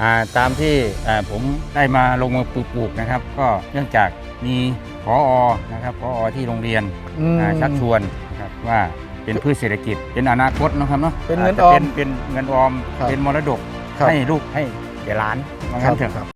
อ่าตามที่อ่าผมได้มาลงมือปลูกนะครับ ก็เนื่องจากมีพอนะครับพอที่โรงเรียนอืมอ่าชักชวนนะครับว่าเป็นพืชเศรษฐกิจเป็นอนาคตนะครับเนาะเป็นเงินาจะออมเป็นเป็นเงินออมครับเป็นมรดกครับให้ลูกให้เดี๋ยวหลานว่างั้นเถอะครับ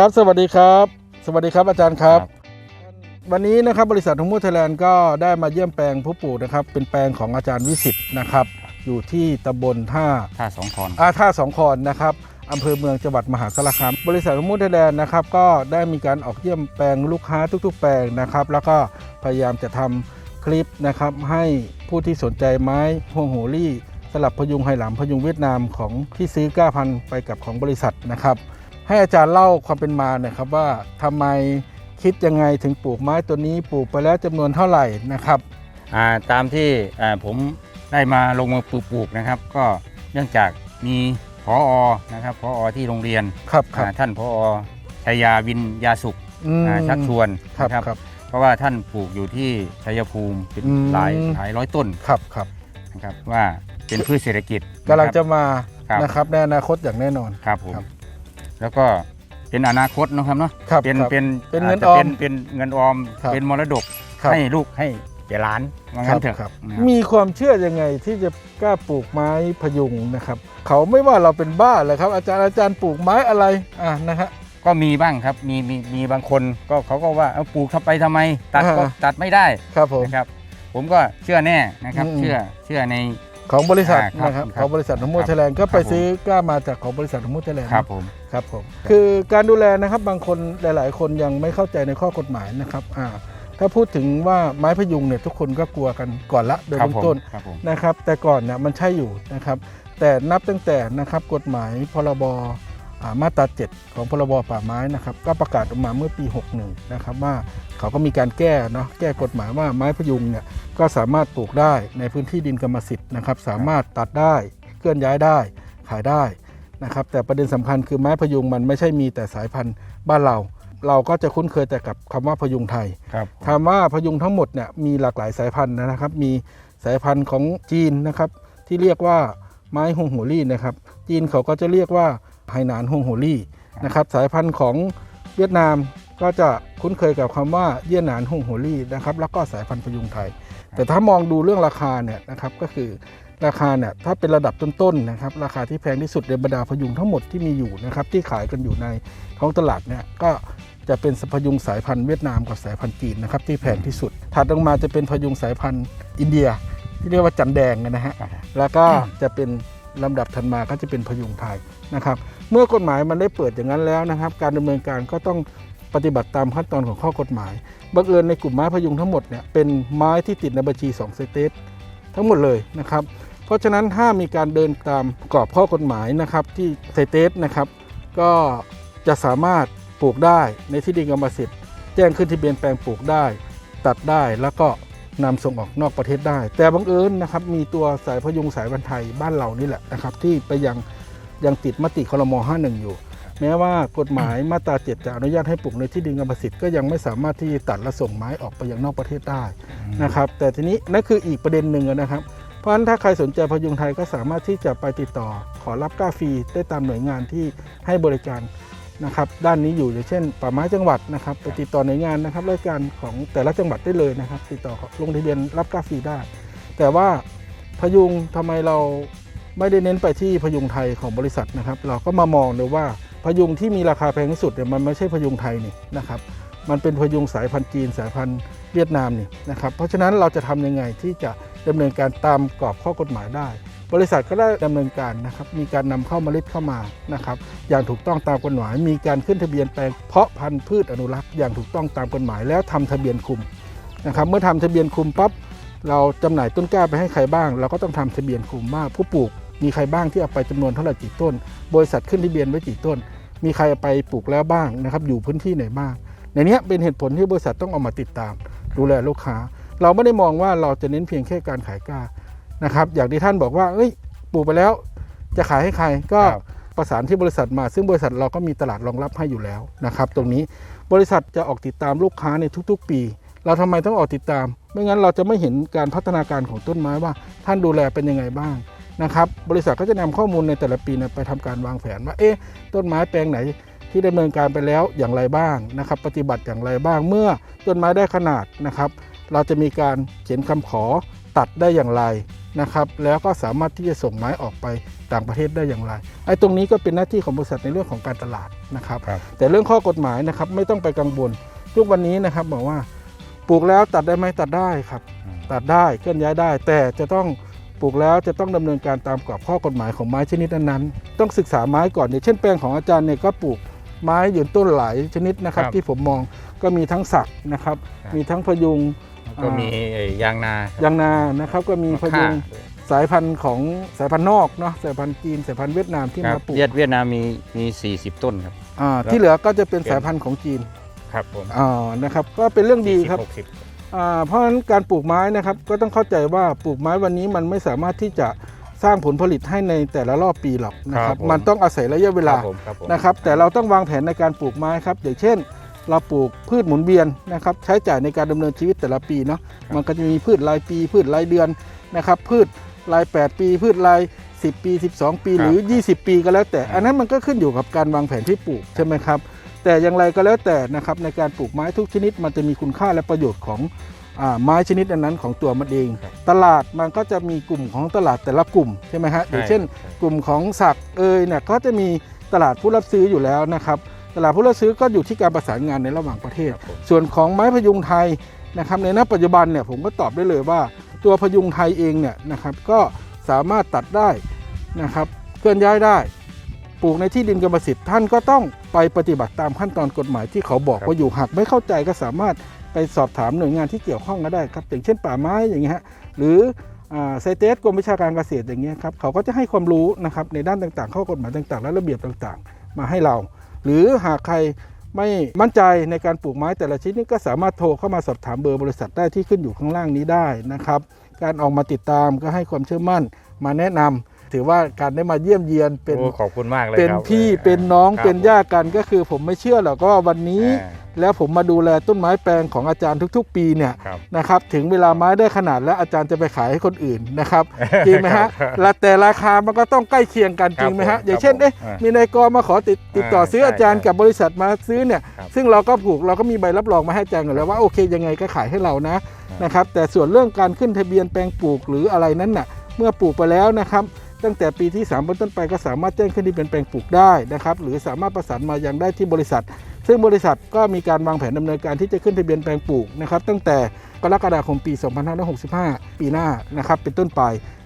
ครับ สวัสดีครับ สวัสดีครับอาจารย์ครับ วันนี้นะครับบริษัททงมูไทยแลนด์ก็ได้มาเยี่ยมแปลงผู้ปลูกนะครับ เป็นแปลงของอาจารย์วิสิตนะครับ อยู่ที่ตำบลท่าท่าสองคอนอาท่าสองคอนนะครับอำเภอเมืองจังหวัดมหาสารคามบริษัททงมูไทยแลนด์นะครับก็ได้มีการออกเยี่ยมแปลงลูกค้าทุก ๆ แปลงนะครับ แล้วก็พยายามจะทำคลิปนะครับให้ผู้ที่สนใจไม้พวงโหรี่สลับพยุงไหหลำพยุงเวียดนามของที่ซื้อก้าพันธุ์ไปกับของบริษัทนะครับ ให้อาจารย์เล่าความเป็นมาหน่อยครับว่าทำไมคิดยังไงถึงปลูกไม้ตัวนี้ปลูกไปแล้วจำนวนเท่าไหร่นะครับอ่าตามที่อ่าผมได้มาลงมือปลูกนะครับ ก็เนื่องจากมีพอนะครับพอที่โรงเรียนครับครับอ่าท่านพอชัยยาวินยาสุขอืมอ่าชักชวนครับนะครับเพราะว่าท่านปลูกอยู่ที่ชัยภูมิเป็นอืมหลายหลายร้อยต้นครับครับนะครับว่าเป็นพืชเศรษฐกิจกำลังจะมาครับนะครับในอนาคตอย่างแน่นอนครับผมครับ แล้วก็เป็นอนาคตนะครับเนาะครับเป็นครับเป็นเป็นเงินาจะออมเป็นเป็นเงินออม ครับเป็นมรดกครับ ให้ลูกให้เดี๋ยวหลานว่างั้นเถอะครับ นะครับมีความเชื่อยังไงที่จะกล้าปลูกไม้พยุงนะครับ เขาไม่ว่าเราเป็นบ้าเลยครับ อาจารย์อาจารย์ปลูกไม้อะไรอะนะฮะ ก็มีบ้างครับมีมีมีบางคนก็เขาก็ว่าเอาปลูกเข้าไปทำไม ตัดอ่าก็ตัดไม่ได้ครับผม นะครับ ผมก็เชื่อแน่นะครับ อืม เชื่อเชื่อใน ของบริษัทอ่าครับนะครับ ครับของบริษัททั้งหมดครับไทยแลนด์ก็ไปครับผม ซื้อกล้ามาจากของบริษัททั้งหมดไทยแลนด์ครับผม ครับผมคือการดูแลนะครับบางคนหลาย ๆ คนยังไม่เข้าใจในข้อกฎหมายนะครับอ่าถ้าพูดถึงว่าไม้พยุงเนี่ยทุกคนก็กลัวกันก่อนละโดยครับเบื้อผงมต้น ครับผม นะครับแต่ก่อนเนี่ยมันใช่อยู่นะครับแต่นับตั้งแต่นะครับกฎหมายพรบอ่า มาตรา 7 ของพรบป่าไม้นะครับก็ประกาศออกมาเมื่อปี 61 นะครับว่าเขาก็มีการแก้เนาะแก้กฎหมายว่าไม้พยุงเนี่ยก็สามารถปลูกได้ในพื้นที่ดินกรรมสิทธิ์นะครับสามารถตัดได้เคลื่อนย้ายได้ขายได้นะครับแต่ประเด็นสำคัญคือไม้พยุงมันไม่ใช่มีแต่สายพันธุ์บ้านเรา เราก็จะคุ้นเคยแต่กับคำว่าพยุงไทยครับถามว่าพยุงทั้งหมดเนี่ยมีหลากหลายสายพันธุ์นะครับ มีสายพันธุ์ของจีนนะครับที่เรียกว่าไม้ฮงโหัวลี่นะครับจีนเขาก็จะเรียกว่า ไหหนานฮงโหัวลี่นะครับสายพันธุ์ของเวียดนามก็จะคุ้นเคยกับคำว่าเยี่ยนหนานฮงโหัวลี่นะครับแล้วก็สายพันธุ์พยุงไทย แต่ถ้ามองดูเรื่องราคาเนี่ยนะครับก็คือราคาเนี่ยถ้าเป็นระดับต้นๆนะครับราคาที่แพงที่สุดในบรรดาพยุงทั้งหมดที่มีอยู่นะครับที่ขายกันอยู่ในท้องตลาดเนี่ยก็จะเป็นพยุงสายพันธุ์เวียดนามกับสายพันธุ์จีนนะครับที่แพงที่สุด ถัดลงมาจะเป็นพยุงสายพันธุ์อินเดีย ที่เรียกว่าจันแดงนะฮะครับแล้วก็จะเป็นลำดับถัดมาก็จะเป็นพยุงไทย นะครับ เมื่อกฎหมายมันได้เปิดอย่างนั้นแล้วนะครับ การดำเนินการก็ต้องปฏิบัติตามขั้นตอนของข้อกฎหมาย บังเอิญในกลุ่มไม้พยุงทั้งหมดเนี่ยเป็นไม้ที่ติดในบัญชี2สเตททั้งหมดเลยนะครับ เพราะฉะนั้นถ้ามีการเดินตามกรอบข้อกฎหมายนะครับที่สเตทนะครับ ก็จะสามารถปลูกได้ในที่ดินกรรมสิทธิ์ แจ้งขึ้นทะเบียนแปลงปลูกได้ ตัดได้แล้วก็นำส่งออกนอกประเทศได้ แต่บังเอิญนะครับมีตัวสายพยุงสายพันไทยบ้านเรานี่แหละนะครับที่ไปยัง ยังติดมติคลม51 อยู่ แม้ว่ากฎหมายมาตรา7จะอนุญาตให้ปลูกในที่ดินกรรมสิทธิ์ก็ยังไม่สามารถที่จะตัดและส่งไม้ออกไปยังนอกประเทศได้นะครับ แต่ทีนี้นั่นคืออีกประเด็นหนึ่งนะครับ เพราะฉะนั้นถ้าใครสนใจพยุงไทยก็สามารถที่จะไปติดต่อ ขอรับกล้าฟรีได้ตามหน่วยงานที่ให้บริการนะครับด้านนี้อยู่อย่างเช่น ป่าไม้จังหวัดนะครับไปติดต่อหน่วยงานนะครับราชการของแต่ละจังหวัดได้เลยนะครับ ติดต่อลงทะเบียนรับกล้าฟรีได้ แต่ว่าพยุงทำไมเรา ไม่ได้เน้นไปที่พยุงไทยของบริษัทนะครับ เราก็มามองเลยว่าพยุงที่มีราคาแพงที่สุดเนี่ยมันไม่ใช่พยุงไทยนี่นะครับ มันเป็นพยุงสายพันธุ์จีนสายพันธุ์เวียดนามนี่นะครับ เพราะฉะนั้นเราจะทำยังไงที่จะดำเนินการตามกรอบข้อกฎหมายได้ บริษัทก็ได้ดำเนินการนะครับ มีการนำเข้าเมล็ดเข้ามานะครับ อย่างถูกต้องตามกฎหมาย มีการขึ้นทะเบียนแปลงเพาะพันธุ์พืชอนุรักษ์อย่างถูกต้องตามกฎหมาย แล้วทำทะเบียนคุมนะครับ เมื่อทำทะเบียนคุมปั๊บเราจำหน่ายต้นกล้าไปให้ใครบ้าง เราก็ต้องทำทะเบียนกลุ่มว่าผู้ปลูก มีใครบ้างที่เอาไปจำนวนเท่าไหร่กี่ต้น บริษัทขึ้นทะเบียนไว้กี่ต้น มีใครเอาไปปลูกแล้วบ้างนะครับ อยู่พื้นที่ไหนบ้าง ในเนี้ยเป็นเหตุผลที่บริษัทต้องเอามาติดตาม ดูแลลูกค้า เราไม่ได้มองว่าเราจะเน้นเพียงแค่การขายกล้านะครับ อย่างที่ท่านบอกว่า เอ้ย ปลูกไปแล้ว จะขายให้ใครก็ครับประสานที่บริษัทมา ซึ่งบริษัทเราก็มีตลาดรองรับให้อยู่แล้วนะครับ ตรงนี้บริษัทจะออกติดตามลูกค้าในทุก ๆ ปี เราทำไมต้องออกติดตาม ไม่งั้นเราจะไม่เห็นการพัฒนาการของต้นไม้ว่า ท่านดูแลเป็นยังไงบ้าง นะครับบริษัทก็จะนำข้อมูลในแต่ละปีเนี่ยไปทำการวางแผนว่าเอ๊ะต้นไม้แปลงไหนที่ดำเนินการไปแล้วอย่างไรบ้างนะครับ ปฏิบัติอย่างไรบ้างเมื่อต้นไม้ได้ขนาดนะครับ เราจะมีการเขียนคำขอตัดได้อย่างไรนะครับ แล้วก็สามารถที่จะส่งไม้ออกไปต่างประเทศได้อย่างไรไอ้ตรงนี้ก็เป็นหน้าที่ของบริษัทในเรื่องของการตลาดนะครับครับแต่เรื่องข้อกฎหมายนะครับไม่ต้องไปกังวลทุกวันนี้นะครับบอกว่าปลูกแล้วตัดได้ไหมตัดได้ครับอืมตัดได้เคลื่อนย้ายได้ แต่จะต้อง ปลูกแล้วจะต้องดำเนินการตามกรอบข้อกฎหมายของไม้ชนิดนั้นๆ ต้องศึกษาไม้ก่อนอย่างเช่นแปลงของอาจารย์เนี่ยก็ปลูกไม้ยืนต้นหลายชนิดนะครับครับที่ผมมองก็มีทั้งสักนะครับครับมีทั้งพยุงแล้วก็มีไอ้ยางนาครับยางนานะครับก็มีมะพค่ายุงสายพันธุ์ของสายพันธุ์นอกเนาะสายพันธุ์จีนสายพันธุ์เวียดนามที่ครัมาบปลูกเวียดเวียดนามมีมี40 ต้นครับอ่าแล้วที่เหลือก็จะเป็นสายพันธุ์ของจีนครับผมอ่านะครับก็เป็นเรื่องดีครับหกสิบอ่า เพราะฉะนั้นการปลูกไม้นะครับก็ต้องเข้าใจว่าปลูกไม้วันนี้มันไม่สามารถที่จะสร้างผลผลิตให้ในแต่ละรอบปีหรอกนะครับ มันต้องอาศัยระยะเวลาครับผมครับผมนะครับ แต่เราต้องวางแผนในการปลูกไม้ครับ อย่างเช่น เราปลูกพืชหมุนเวียนนะครับใช้จ่ายในการดำเนินชีวิตแต่ละปีเนาะมันก็จะมีพืชรายปี พืชรายเดือนนะครับ พืชราย 8 ปี พืชราย 10 ปี 12 ปีหรือ 20 ปีก็แล้วแต่ อันนั้นมันก็ขึ้นอยู่กับการวางแผนที่ปลูกใช่ไหมครับ แต่อย่างไรก็แล้วแต่นะครับในการปลูกไม้ทุกชนิด มันจะมีคุณค่าและประโยชน์ของอ่าไม้ชนิดอันนั้นของตัวมันเองครับตลาดมันก็จะมีกลุ่มของตลาดแต่ละกลุ่มใช่ไหมฮะอย่างเช่นใช่กลุ่มของสักเอยเนี่ยก็จะมีตลาดผู้รับซื้ออยู่แล้วนะครับตลาดผู้รับซื้อก็อยู่ที่การประสานงานในระหว่างประเทศครับผมส่วนของไม้พยุงไทยนะครับในณปัจจุบันเนี่ยผมก็ตอบได้เลยว่า ตัวพยุงไทยเองเนี่ยนะครับก็สามารถตัดได้นะครับเคลื่อนย้ายได้ ปลูกในที่ดินกรรมสิทธิ์ท่านก็ต้องไปปฏิบัติตามขั้นตอนกฎหมายที่เขาบอกครับว่าอยู่หากไม่เข้าใจก็สามารถไปสอบถามหน่วยงานที่เกี่ยวข้องก็ได้ครับอย่างเช่นป่าไม้อย่างเงี้ยฮะหรือไซเตสกรมวิชาการเกษตรอย่างเงี้ยครับเขาก็จะให้ความรู้นะครับในด้านต่างๆ ข้อกฎหมายต่างๆ และระเบียบต่างๆ มาให้เรา หรือหากใครไม่มั่นใจในการปลูกไม้แต่ละชนิดก็สามารถโทรเข้ามาสอบถามเบอร์บริษัทได้ที่ขึ้นอยู่ข้างล่างนี้ได้นะครับ การออกมาติดตามก็ให้ความเชื่อมั่นมาแนะนำ ถือว่าการได้มาเยี่ยมเยียนเป็นโอ้ขอบคุณมากเลยเป็นครับพี่ออเป็นน้องครับเป็นญาติกันก็คือผมไม่เชื่อหรอกว่าวันนี้ อ่าแล้วผมมาดูแลต้นไม้แปลงของอาจารย์ทุก ๆ ปีเนี่ยครับ นะครับถึงเวลาไม้ได้ขนาดแล้วอาจารย์จะไปขายให้คนอื่นนะครับ จริงไหมฮะครับและแต่ราคามันก็ต้องใกล้เคียงกันครับจริงไหมฮะผมอย่างเช่นครับเอ๊ะผมอ่ามีมีนายกมาขอติดติดต่อซื้อใช่อาจารย์ใช่กับบริษัทมาซื้อเนี่ยครับซึ่งเราก็ผูกเราก็มีใบรับรองมาให้อาจารย์อยู่แล้วว่าโอเคยังไงก็ขายให้เรานะนะครับแต่ส่วนเรื่องการขึ้นทะเบียนแปลงปลูกหรืออะไรนั้นน่ะเมื่อปลูกไปแล้วนะครับ ตั้งแต่ปีที่3เป็นต้นไปก็สามารถแจ้งขึ้นทะเบียนแปลงปลูกได้นะครับหรือสามารถประสานมายังได้ที่บริษัท ซึ่งบริษัทก็มีการวางแผนดำเนินการที่จะขึ้นทะเบียนแปลงปลูกนะครับตั้งแต่กรกฎาคมปี 2565 ปีหน้านะครับเป็นต้นไป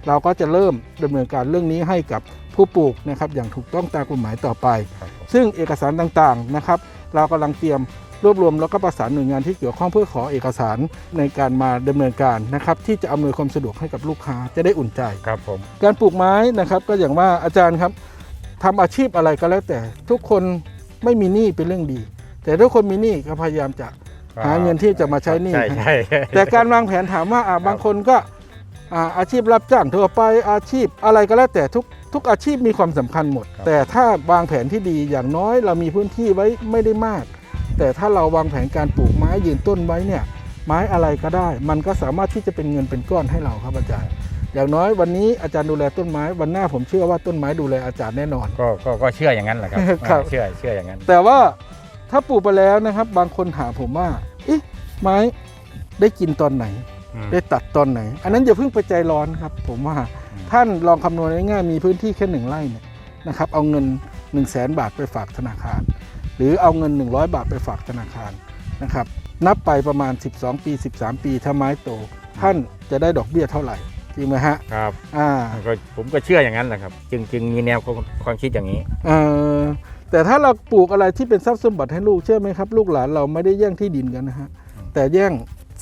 เราก็จะเริ่มดำเนินการเรื่องนี้ให้กับผู้ปลูกนะครับอย่างถูกต้องตามกฎหมายต่อไปครับผมซึ่งเอกสารต่างๆนะครับเรากำลังเตรียม รวบรวมแล้วก็ประสานหน่วยงานที่เกี่ยวข้องเพื่อขอเอกสารในการมาดำเนินการนะครับที่จะอำนวยความสะดวกให้กับลูกค้าจะได้อุ่นใจครับผมการปลูกไม้นะครับก็อย่างว่าอาจารย์ครับทำอาชีพอะไรก็แล้วแต่ทุกคนไม่มีหนี้เป็นเรื่องดี แต่ทุกคนมีหนี้ก็พยายามจะหาเงินที่จะมาใช้หนี้ใช่ใช่แต่การวางแผนถามว่าอะบางคนก็อ่าอาชีพรับจ้างทั่วไปอาชีพอะไรก็แล้วแต่ทุกทุกอาชีพมีความสำคัญหมด แต่ถ้าวางแผนที่ดีอย่างน้อยเรามีพื้นที่ไว้ไม่ได้มาก แต่ถ้าเราวางแผนการปลูกไม้ยืนต้นไว้เนี่ยไม้อะไรก็ได้ มันก็สามารถที่จะเป็นเงินเป็นก้อนให้เราครับอาจารย์ อย่างน้อยวันนี้อาจารย์ดูแลต้นไม้วันหน้าผมเชื่อว่าต้นไม้ดูแลอาจารย์แน่นอน ก็ก็ก็เชื่ออย่างนั้นแหละครับครับ เชื่อเชื่ออย่างนั้น แต่ว่าถ้าปลูกไปแล้วนะครับ บางคนถามผมว่าเอ๊ะไม้ได้กินตอนไหน อืม ได้ตัดตอนไหน อันนั้นอย่าเพิ่งไปใจร้อนครับ ผมว่าอืม ท่านลองคำนวณง่ายๆมีพื้นที่แค่หนึ่งไร่เนี่ยนะครับเอาเงิน 1 0 0 0 0แบาทไปฝากธนาคาร หรือเอาเงิน 100 บาทไปฝากธนาคารนะครับ นับไปประมาณ 12 ปี 13 ปีถ้าไม้โต ท่านจะได้ดอกเบี้ยเท่าไหร่จริงไหมฮะครับอ่าก็ผมก็เชื่ออย่างนั้นแหละครับ จึงจึงมีแนวความความคิดอย่างนี้เออแต่ถ้าเราปลูกอะไรที่เป็นทรัพย์สมบัติให้ลูกเชื่อไหมครับ ลูกหลานเราไม่ได้แย่งที่ดินกันนะฮะแต่แย่ง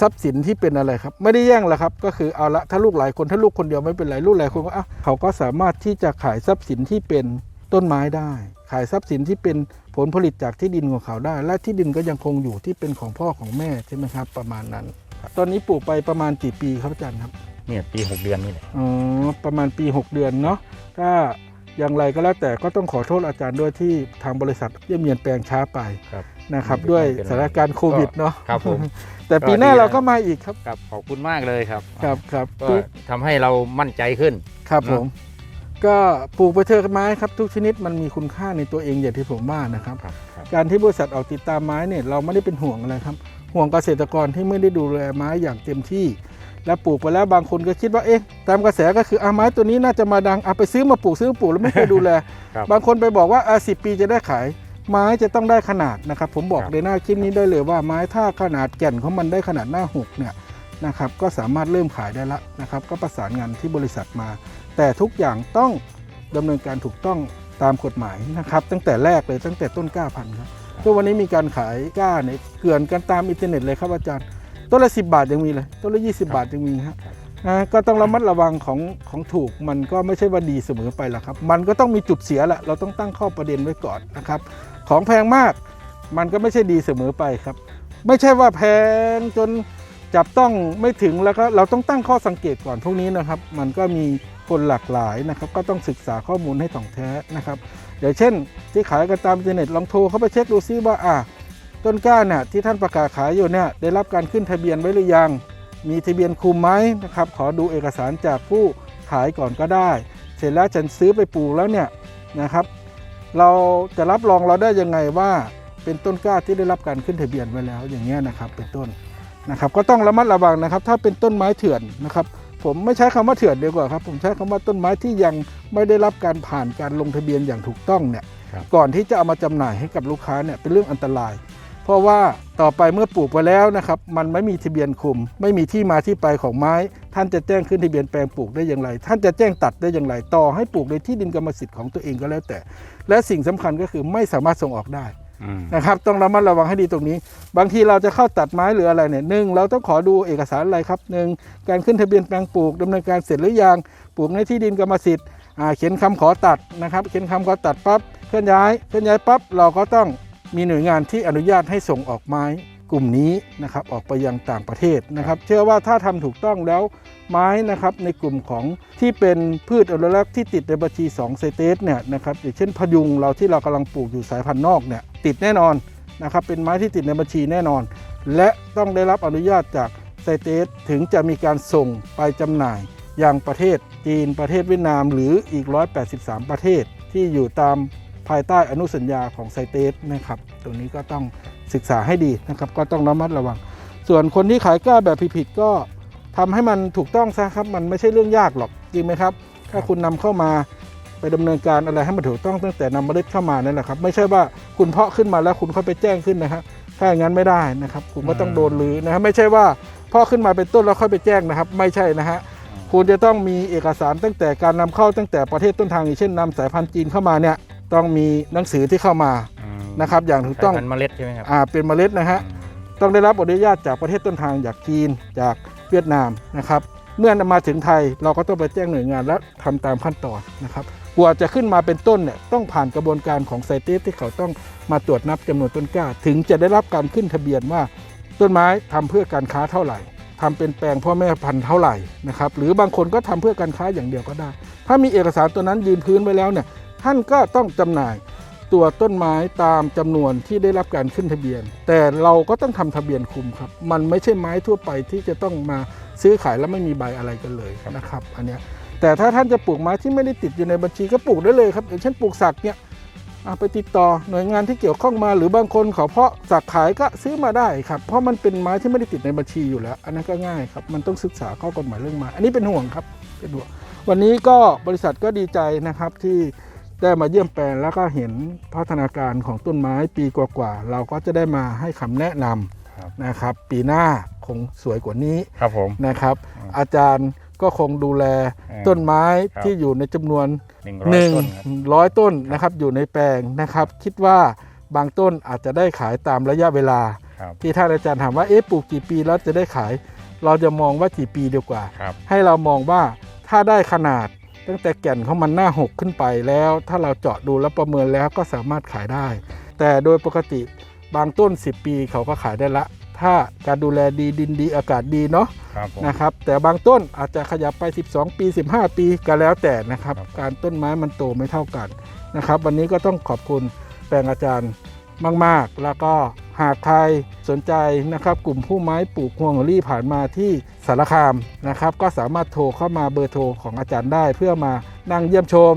ทรัพย์สินที่เป็นอะไรครับ ไม่ได้แย่งแล้วครับ ก็คือเอาละถ้าลูกหลายคนถ้าลูกคนเดียวไม่เป็นไรลูกหลายคนก็อะเขาก็สามารถที่จะขายทรัพย์สินที่เป็นต้นไม้ได้ ขายทรัพย์สินที่เป็นผลผลิตจากที่ดินของเขาได้ และที่ดินก็ยังคงอยู่ที่เป็นของพ่อของแม่ใช่ไหมครับ ประมาณนั้น ตอนนี้ปลูกไปประมาณกี่ปีครับอาจารย์ครับเนี่ยปี 6 เดือนนี่แหละอ๋อประมาณปี 6 เดือนเนาะถ้าอย่างไรก็แล้วแต่ก็ต้องขอโทษอาจารย์ด้วยที่ทางบริษัทเยี่ยมเยียนแปลงช้าไปครับนะครับไม่เป็นไรด้วยไม่เป็นไรสถานการณ์โควิดเนาะครับผมแต่ปีหน้าก็ดีเราก็มาอีกครับครับขอบคุณมากเลยครับครับครับก็ทำให้เรามั่นใจขึ้นครับเนผอะม ก็ปลูกไปเถอะไม้ครับทุกชนิดมันมีคุณค่าในตัวเองอย่างที่ผมว่านะครับครับครับ การที่บริษัทออกติดตามไม้เนี่ยเราไม่ได้เป็นห่วงอะไรครับ ห่วงเกษตรกรที่ไม่ได้ดูแลไม้อย่างเต็มที่ แล้วปลูกไปแล้วบางคนก็คิดว่าเอ๊ะตามกระแสก็คืออาไม้ตัวนี้น่าจะมาดังเอาไปซื้อมาปลูกซื้อมาปลูกแล้วไม่เคยดูแลครับบางคนไปบอกว่าอะสิปีจะได้ขาย ไม้จะต้องได้ขนาดนะครับ ผมบอกครับในหน้าคลิปนี้ได้เลยว่าไม้ถ้าขนาดแก่นของมันได้ขนาดหน้าหกเนี่ยนะครับก็สามารถเริ่มขายได้ละนะครับ ก็ประสานงานที่บริษัทมา แต่ทุกอย่างต้องดำเนินการถูกต้องตามกฎหมายนะครับ ตั้งแต่แรกเลยตั้งแต่ต้นกล้าพันธุ์ครับทุกวันนี้มีการขายกล้าเนี่ยเกลื่อนกันตามอินเทอร์เน็ตเลยครับอาจารย์ ต้นละ10บาทยังมีเลยต้นละ20บาทยังมีฮะนะก็ต้องระมัดระวังของของถูกมันก็ไม่ใช่ว่าดีเสมอไปหรอกครับ มันก็ต้องมีจุดเสียแหละเราต้องตั้งข้อประเด็นไว้ก่อนนะครับ ของแพงมากมันก็ไม่ใช่ดีเสมอไปครับ ไม่ใช่ว่าแพงจนจับต้องไม่ถึงแล้วก็เราต้องตั้งข้อสังเกตก่อนพวกนี้นะครับ มันก็มี คนหลากหลายนะครับ ก็ต้องศึกษาข้อมูลให้ถ่องแท้นะครับอย่างเช่น ที่ขายกันตามอินเทอร์เน็ตลองโทรเข้าไปเช็คดูซิว่าอะต้นกล้าเนี่ยที่ท่านประกาศขายอยู่เนี่ยได้รับการขึ้นทะเบียนไว้หรือยัง มีทะเบียนคุมไหมนะครับ ขอดูเอกสารจากผู้ขายก่อนก็ได้ เสร็จแล้วฉันซื้อไปปลูกแล้วเนี่ยนะครับ เราจะรับรองเราได้ยังไงว่าเป็นต้นกล้าที่ได้รับการขึ้นทะเบียนไว้แล้วอย่างเงี้ยนะครับเป็นต้นนะครับ ก็ต้องระมัดระวังนะครับ ถ้าเป็นต้นไม้เถื่อนนะครับ ผมไม่ใช้คำว่าเถื่อนดีกว่าครับ ผมใช้คำว่าต้นไม้ที่ยังไม่ได้รับการผ่านการลงทะเบียนอย่างถูกต้องเนี่ยครับก่อนที่จะเอามาจำหน่ายให้กับลูกค้าเนี่ยเป็นเรื่องอันตราย เพราะว่าต่อไปเมื่อปลูกไปแล้วนะครับมันไม่มีทะเบียนคุม ไม่มีที่มาที่ไปของไม้ ท่านจะแจ้งขึ้นทะเบียนแปลงปลูกได้อย่างไร ท่านจะแจ้งตัดได้อย่างไร ต่อให้ปลูกในที่ดินกรรมสิทธิ์ของตัวเองก็แล้วแต่ และสิ่งสำคัญก็คือไม่สามารถส่งออกได้อืม นะครับ ต้องระมัดระวังให้ดีตรงนี้ บางทีเราจะเข้าตัดไม้หรืออะไรเนี่ยหนึ่งเราต้องขอดูเอกสารอะไรครับหนึ่งการขึ้นทะเบียนแปลงปลูกดำเนินการเสร็จหรือยังปลูกในที่ดินกรรมสิทธิ์เขียนคำขอตัดนะครับ เขียนคำขอตัดปั๊บเคลื่อนย้ายเคลื่อนย้ายปั๊บเราก็ต้องมีหน่วยงานที่อนุญาตให้ส่งออกไม้ กลุ่มนี้นะครับออกไปยังต่างประเทศนะครับ เชื่อว่าถ้าทำถูกต้องแล้วไม้นะครับในกลุ่มของที่เป็นพืชอนุรักษ์ที่ติดในบัญชี2ไซเตสเนี่ยนะครับอย่างเช่นพยุงเราที่เรากำลังปลูกอยู่สายพันธุ์นอกเนี่ยติดแน่นอนนะครับเป็นไม้ที่ติดในบัญชีแน่นอน และต้องได้รับอนุญาตจากไซเตสถึงจะมีการส่งไปจำหน่ายอย่างประเทศจีนประเทศเวียดนามหรืออีก 183 ประเทศที่อยู่ตามภายใต้อนุสัญญาของไซเตสนะครับ ตรงนี้ก็ต้อง ศึกษาให้ดีนะครับ ก็ต้องระมัดระวัง ส่วนคนที่ขายกล้าแบบผิดๆก็ทำให้มันถูกต้องซะครับ มันไม่ใช่เรื่องยากหรอกจริงไหมครับ ถ้าคุณนำเข้ามาไปดำเนินการอะไรให้มันถูกต้องตั้งแต่นำเมล็ดเข้ามานั่นแหละครับ ไม่ใช่ว่าคุณเพาะขึ้นมาแล้วคุณค่อยไปแจ้งขึ้นนะครับถ้าอย่างนั้นไม่ได้นะครับ คุณก็ต้องโดนลือนะครับไม่ใช่ว่าเพาะขึ้นมาเป็นต้นแล้วค่อยไปแจ้งนะครับ ไม่ใช่นะฮะคุณจะต้องมีเอกสารตั้งแต่การนำเข้าตั้งแต่ประเทศต้นทางอย่างเช่นนำสายพันธุ์จีนเข้ามาเนี่ยต้องมีหนังสือที่เข้ามา นะครับ อย่างถูกต้องสายพันธุ์เมล็ดใช่ไหมครับ อ่าเป็นเมล็ดนะฮะต้องได้รับอนุญาตจากประเทศต้นทางจากจีนจากเวียดนามนะครับ เมื่อนำมาถึงไทยเราก็ต้องไปแจ้งหน่วยงานและทำตามขั้นตอนนะครับกว่าจะขึ้นมาเป็นต้นเนี่ยต้องผ่านกระบวนการของไซเตสที่เขาต้องมาตรวจนับจำนวนต้นกล้า ถึงจะได้รับการขึ้นทะเบียนว่า ต้นไม้ทำเพื่อการค้าเท่าไหร่ทำเป็นแปลงพ่อแม่พันธุ์เท่าไหร่นะครับหรือบางคนก็ทำเพื่อการค้าอย่างเดียวก็ได้ ถ้ามีเอกสารตัวนั้นยืนพื้นไว้แล้วเนี่ยท่านก็ต้องจำหน่าย ตัวต้นไม้ตามจำนวนที่ได้รับการขึ้นทะเบียน แต่เราก็ต้องทำทะเบียนคุมครับ มันไม่ใช่ไม้ทั่วไปที่จะต้องมาซื้อขายแล้วไม่มีใบอะไรกันเลยนะครับ อันเนี้ยแต่ถ้าท่านจะปลูกไม้ที่ไม่ได้ติดอยู่ในบัญชีก็ปลูกได้เลยครับอย่างเช่นปลูกสักเนี่ยไปติดต่อหน่วยงานที่เกี่ยวข้องมา หรือบางคนขาเพาะสักขายก็ซื้อมาได้ครับ เพราะมันเป็นไม้ที่ไม่ได้ติดในบัญชีอยู่แล้ว อันนั้นก็ง่ายครับ มันต้องศึกษาข้อกฎหมายเรื่องไม้อันนี้เป็นห่วงครับเป็นห่วงวันนี้ก็บริษัทก็ดีใจนะครับที่ ได้มาเยี่ยมแปลงแล้วก็เห็นพัฒนาการของต้นไม้ปีกว่าๆเราก็จะได้มาให้คำแนะนครับำนะครับ ปีหน้าคงสวยกว่านี้ครับผม นะครับอืมอาจารย์ก็คงดูแลเออต้นไม้ครับ ที่อยู่ในจำนวน หนึ่งร้อยต้นครับ 100 ต้นนะครับอยู่ในแปลงนะครับ คิดว่าบางต้นอาจจะได้ขายตามระยะเวลา ครับ ที่ท่านอาจารย์ถามว่าเอ๊ะปลูกกี่ปีแล้วจะได้ขาย เราจะมองว่ากี่ปีดีกว่า ครับ ให้เรามองว่าถ้าได้ขนาด ตั้งแต่แก่นของมันหน้าหกขึ้นไปแล้ว ถ้าเราเจาะดูแล้วประเมินแล้วก็สามารถขายได้ แต่โดยปกติบางต้น 10 ปีเขาก็ขายได้ละ ถ้าการดูแลดีดินดีอากาศดีเนาะครับผมนะครับ แต่บางต้นอาจจะขยับไป 12 ปี 15 ปีก็แล้วแต่นะครับครับ การต้นไม้มันโตไม่เท่ากันนะครับ วันนี้ก็ต้องขอบคุณแปลงอาจารย์ มาก ๆ แล้วก็หากใครสนใจนะครับกลุ่มผู้ไม้ปลูกฮวงหัวรี่ผ่านมาที่สารคามนะครับ ก็สามารถโทรเข้ามาเบอร์โทรของอาจารย์ได้ เพื่อมานั่งเยี่ยมชม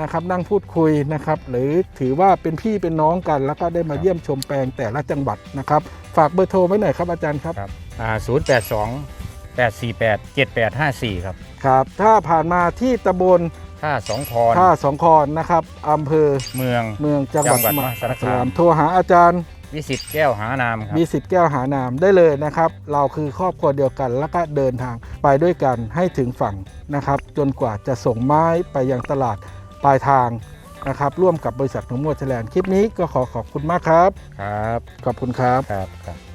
นะครับนั่งพูดคุยนะครับหรือถือว่าเป็นพี่เป็นน้องกัน แล้วก็ได้มาเยี่ยมชมแปลงแต่ละจังหวัดนะครับ ฝากเบอร์โทรไว้หน่อยครับอาจารย์ครับครับอ่าศูนย์แปดสองแปดสี่แปดเจ็ดแปดห้าสี่ครับครับ ถ้าผ่านมาที่ตำบล ท่าสองพรท่าสองคอนนะครับอำเภอเมืองเมืองจังหวัดจังหวัดมมหาสารคามสารคามโทรหาอาจารย์วิสิตแก้วหานามครับมีสิทธิ์แก้วหานามได้เลยนะครับ เราคือครอบครัวเดียวกัน แล้วก็เดินทางไปด้วยกันให้ถึงฝั่งนะครับ จนกว่าจะส่งไม้ไปยังตลาดปลายทางนะครับ ร่วมกับบริษัทหนุ่มมวดแฉลนคลิปนี้ก็ขอขอบคุณมากครับ ครับ ขอบคุณครับ ครับครับ